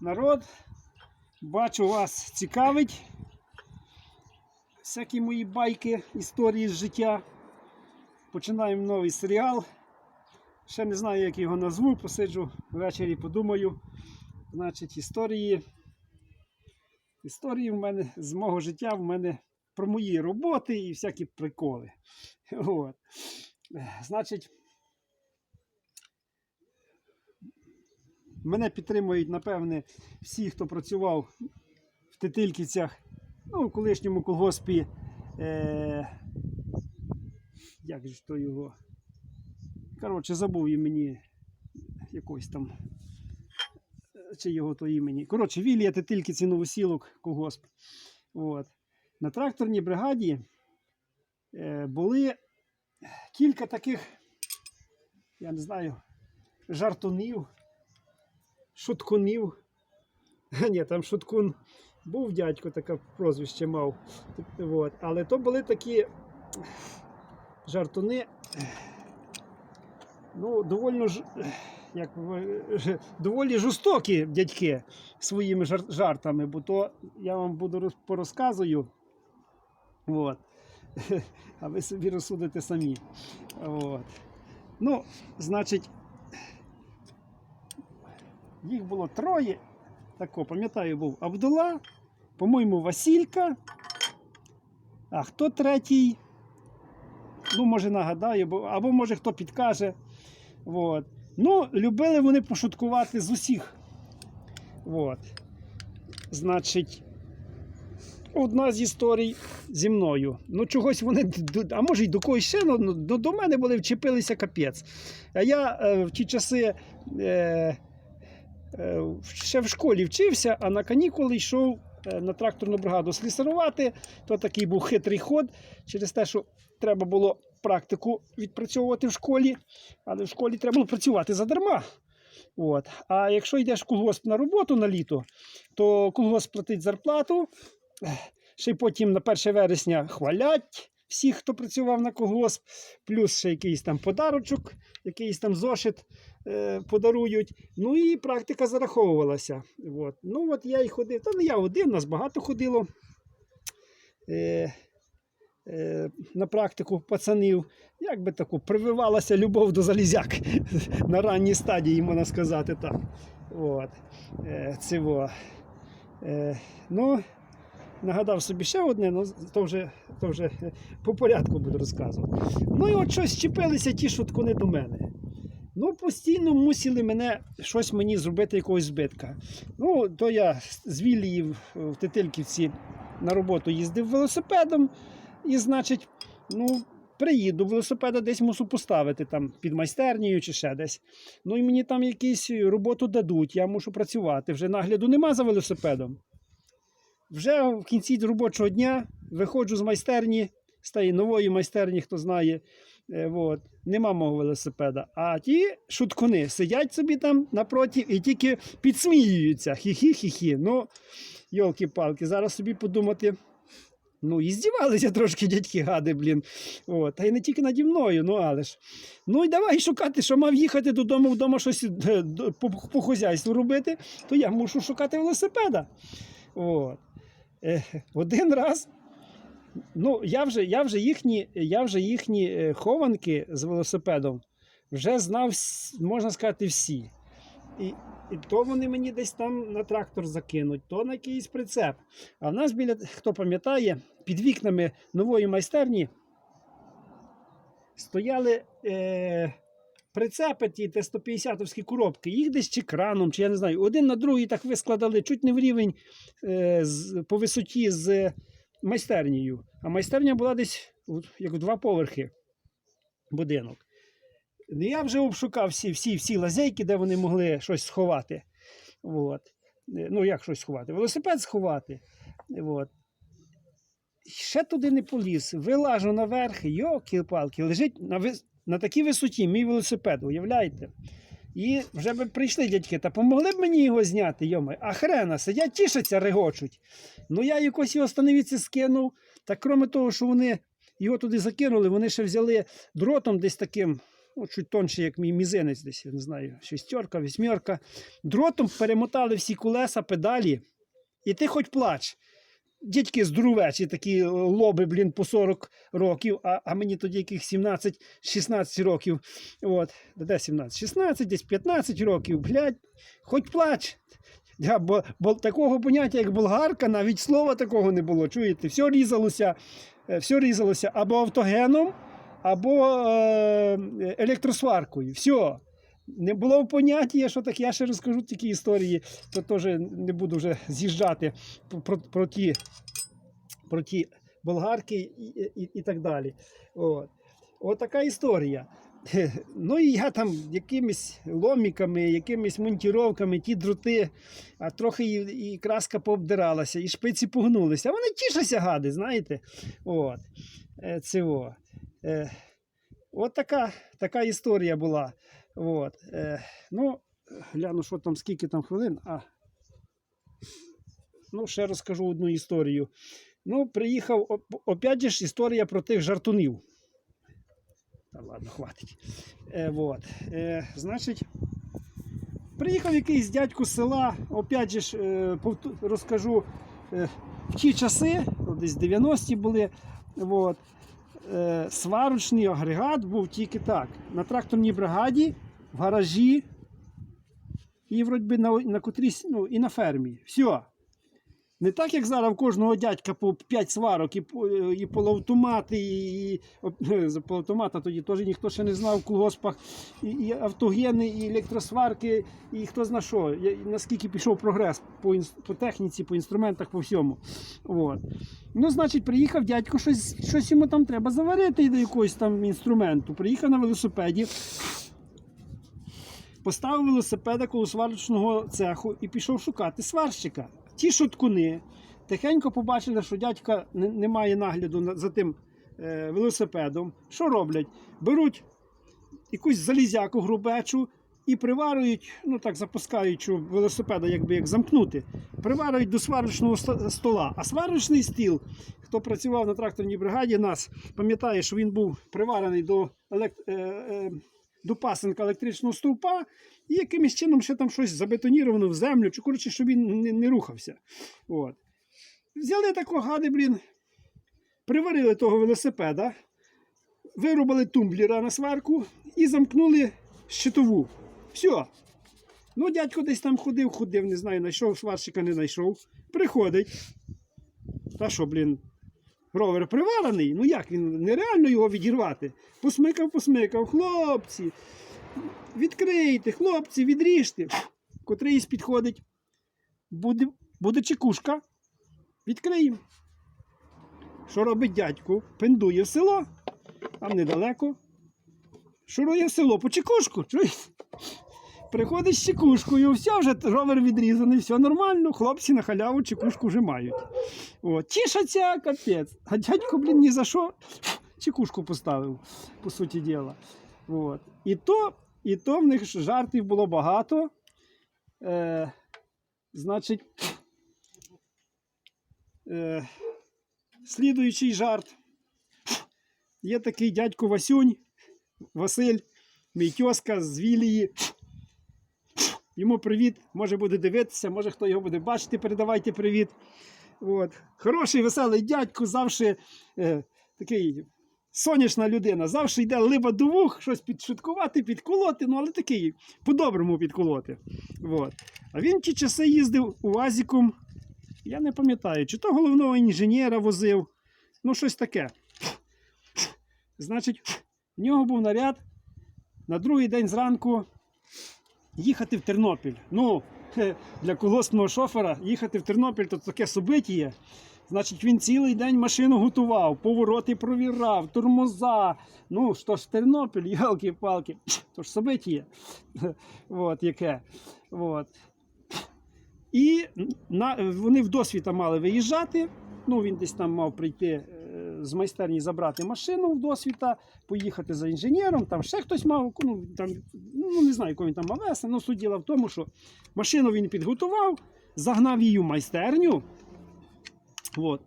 народ. Бачу, вас цікавить. Всякі мої байки, історії з життя. Починаємо новий серіал. Ще не знаю, як його назву, посиджу ввечері, подумаю. Значить, історії. Історії в мене з мого життя, в мене про мої роботи і всякі приколи. От. Значить, мене підтримують, напевне, всі, хто працював в Тетильківцях, ну, в колишньому колгоспі. Е, як же то його? Коротше, забув і мені якось там. Чи його то імені. Коротше, Вілія Тетильківці Новосілок, колгосп. От. На тракторній бригаді е, були кілька таких, я не знаю, жартунів, шуткунів. Ні, там шуткун був дядько, таке прозвище мав. От. Але то були такі жартуни. Ну, довольно ж, як, доволі жорстокі дядьки своїми жартами, бо то я вам буду порозказую. От. А ви собі розсудите самі. От. Ну, значить, їх було троє. Тако, пам'ятаю, був Абдула, по-моєму, Василька. А хто третій? Ну, може, нагадаю, бо- або може хто підкаже. От. Ну, любили вони пошуткувати з усіх. От. Значить, одна з історій зі мною. Ну, чогось вони, а може й до когось ще, ну, ну, до, мене були вчепилися капець. А я е, в ті часи е, ще в школі вчився, а на канікули йшов е, на тракторну бригаду слісарувати. То такий був хитрий ход через те, що треба було практику відпрацьовувати в школі, але в школі треба було працювати задарма. От. А якщо йдеш в колгосп на роботу на літо, то колгосп платить зарплату, ще й потім на 1 вересня хвалять всіх, хто працював на колгосп, плюс ще якийсь там подарочок, якийсь там зошит е, подарують. Ну і практика зараховувалася. От. Ну от я й ходив, та не я один, нас багато ходило. Е, е, на практику пацанів, як би таку прививалася любов до залізяк на ранній стадії, можна сказати так. От. Е, цього. Е, ну, нагадав собі ще одне, ну, то вже, то вже по порядку буду розказувати. Ну і от щось чіпилися ті шуткуни до мене. Ну, постійно мусили мене щось мені зробити, якогось збитка. Ну, то я з Вілії в, в Тетильківці на роботу їздив велосипедом, і, значить, ну, приїду, велосипеда десь мусу поставити там під майстернею чи ще десь. Ну і мені там якусь роботу дадуть, я мушу працювати. Вже нагляду нема за велосипедом. Вже в кінці робочого дня виходжу з майстерні, з тієї нової майстерні, хто знає. Е, вот. Нема мого велосипеда. А ті шуткуни сидять собі там напроти і тільки підсміюються. Хі-хі-хі-хі. Ну, йолки-палки, зараз собі подумати. Ну, і здівалися трошки дядьки гади, блін. От. Та й не тільки наді мною, ну але ж. Ну і давай шукати, що мав їхати додому, вдома щось е, по, по хозяйству робити, то я мушу шукати велосипеда. От. Е, один раз. Ну, я вже, я вже їхні, я вже їхні е, хованки з велосипедом вже знав, можна сказати, всі. І, і то вони мені десь там на трактор закинуть, то на якийсь прицеп. А в нас біля, хто пам'ятає, під вікнами нової майстерні стояли е, прицепи, ті Т-150-овські коробки. Їх десь чи краном, чи я не знаю, один на другий так вискладали чуть не в рівень е, з, по висоті з майстернею. А майстерня була десь як два поверхи будинок. Ну, Я вже обшукав всі, всі, всі лазейки, де вони могли щось сховати. От. Е, Ну, як щось сховати? Велосипед сховати. От. Ще туди не поліз. Вилажу наверх, йоки-палки, лежить на, вис... на такій висоті мій велосипед, уявляєте? І вже би прийшли дядьки, та помогли б мені його зняти, йоми. А хрена, сидять, тішаться, регочуть. Ну я якось його становіці скинув. Та крім того, що вони його туди закинули, вони ще взяли дротом десь таким ну, чуть тонше, як мій мізинець, десь, я не знаю, шістерка, вісьмерка. Дротом перемотали всі колеса, педалі, і ти хоч плач. Дядьки здоровечі, такі лоби, блін, по 40 років, а, а мені тоді яких 17-16 років. От, де 17? 16, десь 15 років, блядь, хоч плач. Да, бо, бо такого поняття, як болгарка, навіть слова такого не було. Чуєте, все різалося, е, все різалося або автогеном, або е, електросваркою. Все. Не було поняття, що так я ще розкажу такі історії, то теж не буду вже з'їжджати про, про, ті, про ті болгарки і, і, і так далі. От. От така історія. Ну і я там якимись ломіками, якимись монтіровками, ті дроти, а трохи і, і краска пообдиралася, і шпиці погнулися. А вони тішаться, гади, знаєте. От. Е, Це о. Е, От така, така історія була. От. Е, ну, гляну, що там, скільки там хвилин. А. Ну, ще розкажу одну історію. Ну, приїхав, опять ж історія про тих жартунів. Та ладно, хватить. Е, вот. е, значить, приїхав якийсь дядько з села, опять же ж, е, розкажу, е, в ті часи, ну, десь 90-ті були, вот, е, сварочний агрегат був тільки так. На тракторній бригаді, в гаражі і вроді на, на котрійсь, ну, і на фермі. Все. Не так, як зараз в кожного дядька по 5 сварок і, і полуавтомати, і, і за полуавтомата тоді теж ніхто ще не знав в колгоспах, і, і автогени, і електросварки, і хто зна що. Наскільки пішов прогрес по, по техніці, по інструментах, по всьому. От. Ну, значить, приїхав дядько, щось, щось йому там треба заварити до якогось там інструменту. Приїхав на велосипеді. Поставив велосипеда коло сварочного цеху і пішов шукати сварщика. Ті шуткуни тихенько побачили, що дядька не, має нагляду за тим е, велосипедом. Що роблять? Беруть якусь залізяку грубечу і приварюють, ну так запускають що велосипеда, якби як замкнути, приварюють до сварочного стола. А сварочний стіл, хто працював на тракторній бригаді, нас пам'ятає, що він був приварений до елект... до пасенка електричного стовпа, і якимось чином ще там щось забетоніровано в землю, чи коротше, щоб він не, не рухався. От. Взяли тако гади, блін, приварили того велосипеда, вирубали тумблера на сварку і замкнули щитову. Все. Ну, дядько десь там ходив, ходив, не знаю, знайшов, сварщика не знайшов. Приходить. Та що, блін, ровер приварений? Ну як він нереально його відірвати? Посмикав, посмикав, хлопці. Відкрийте, хлопці, відріжте. Котрийсь підходить. Буде, буде чекушка. Відкриємо. Що робить дядько? Пендує в село, там недалеко. Шурує в село по чекушку. Чуєте? Приходить з чекушкою, все, вже ровер відрізаний, все нормально, хлопці на халяву чекушку вже мають. О, тішаться, капець. А дядько, блін, ні за що чекушку поставив, по суті діла. От. І, то, і то в них жартів було багато. Е, значить, е, слідуючий жарт. Є такий дядько Васюнь, Василь, мій тьоска з Вілії. Йому привіт, може буде дивитися, може хто його буде бачити, передавайте привіт. От. Хороший, веселий дядько, завжди е, такий сонячна людина, завжди йде либа до вух, щось підшуткувати, підколоти, ну але такий по-доброму підколоти. От. А він ті часи їздив УАЗіком, я не пам'ятаю, чи то головного інженера возив, ну щось таке. Значить, в нього був наряд на другий день зранку їхати в Тернопіль. Ну, для колгоспного шофера їхати в Тернопіль то таке собитіє. Значить, він цілий день машину готував, повороти провірав, тормоза. Ну, що ж Тернопіль, ялки-палки, то ж собитіє. От яке. От. І на, вони в досвіта мали виїжджати. Ну, він десь там мав прийти з майстерні забрати машину в досвіта, поїхати за інженером, там ще хтось мав, ну, там, ну не знаю, кого він там мав вести. Ну, суть діла в тому, що машину він підготував, загнав її в майстерню. От.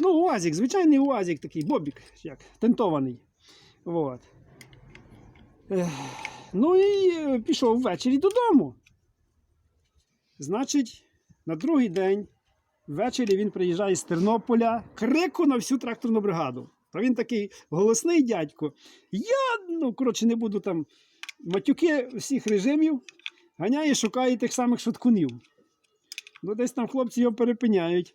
Ну, УАЗик, звичайний УАЗик такий, бобік, як, тентований. От. Ну і е, пішов ввечері додому. Значить, на другий день ввечері він приїжджає з Тернополя, крику на всю тракторну бригаду. Та він такий голосний дядько. Я, ну, коротше, не буду там матюки всіх режимів, ганяє, шукає тих самих шуткунів. Ну, десь там хлопці його перепиняють.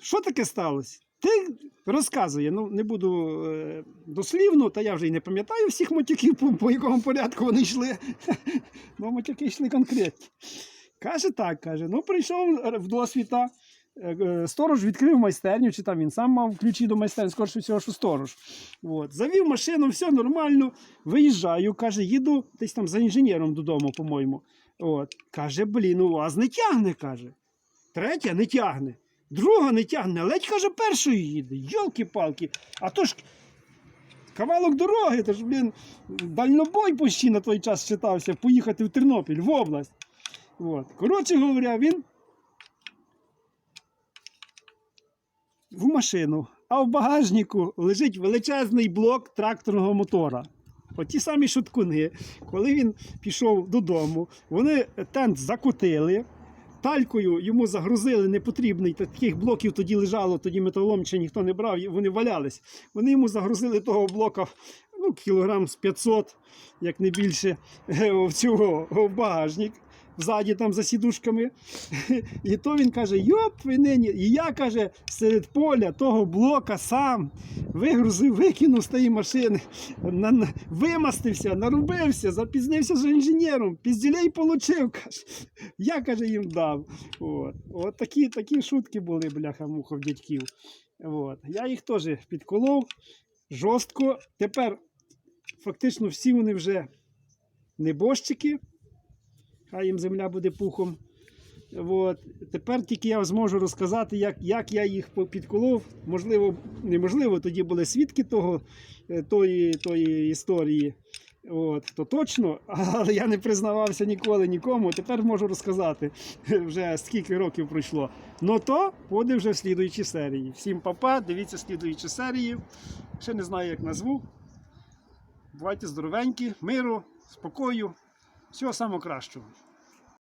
Що таке сталося? Ти розказує, ну не буду е, дослівно, та я вже й не пам'ятаю всіх матюків, по, по якому порядку вони йшли. Ну, матюки йшли конкретні. Каже так, каже: ну прийшов в досвіта. е, е, Сторож відкрив майстерню, чи там він сам мав ключі до майстерні, скоріше всього, що сторож. От. Завів машину, все нормально. Виїжджаю, каже, їду десь там за інженером додому, по-моєму. От. Каже, блін, у вас не тягне, каже. Третя не тягне. Друга не тягне, ледь каже, першою їде. Йолки-палки. А то ж кавалок дороги, то ж, блін, дальнобой почти на той час читався, поїхати в Тернопіль, в область. От. Коротше говоря, він в машину, а в багажнику лежить величезний блок тракторного мотора. От ті самі шуткуни, коли він пішов додому, вони тент закотили, талькою йому загрузили непотрібний, та таких блоків тоді лежало, тоді металолом ще ніхто не брав, вони валялись. Вони йому загрузили того блока ну, кілограм з 500, як не більше, в цього в багажник. Ззаді там за сідушками. І то він каже: Йоп, нині. І я каже, серед поля того блока сам вигрузив, викинув з тієї машини, вимастився, нарубився, запізнився з інженером, пізділей получив. Каже. Я каже, їм дав. От, От такі, такі шутки були, бляха-муха, в дядьків. От. Я їх теж підколов жорстко. Тепер фактично всі вони вже небожчики. Хай їм земля буде пухом. От. Тепер тільки я зможу розказати, як, як я їх підколов. Можливо, неможливо, тоді були свідки того, е, тої, тої історії. От, то точно, але я не признавався ніколи нікому. Тепер можу розказати вже скільки років пройшло. Ну то буде вже в слідуючій серії. Всім папа, дивіться слідуючі серії. Ще не знаю, як назву. Бувайте здоровенькі, миру, спокою, всього самого кращого.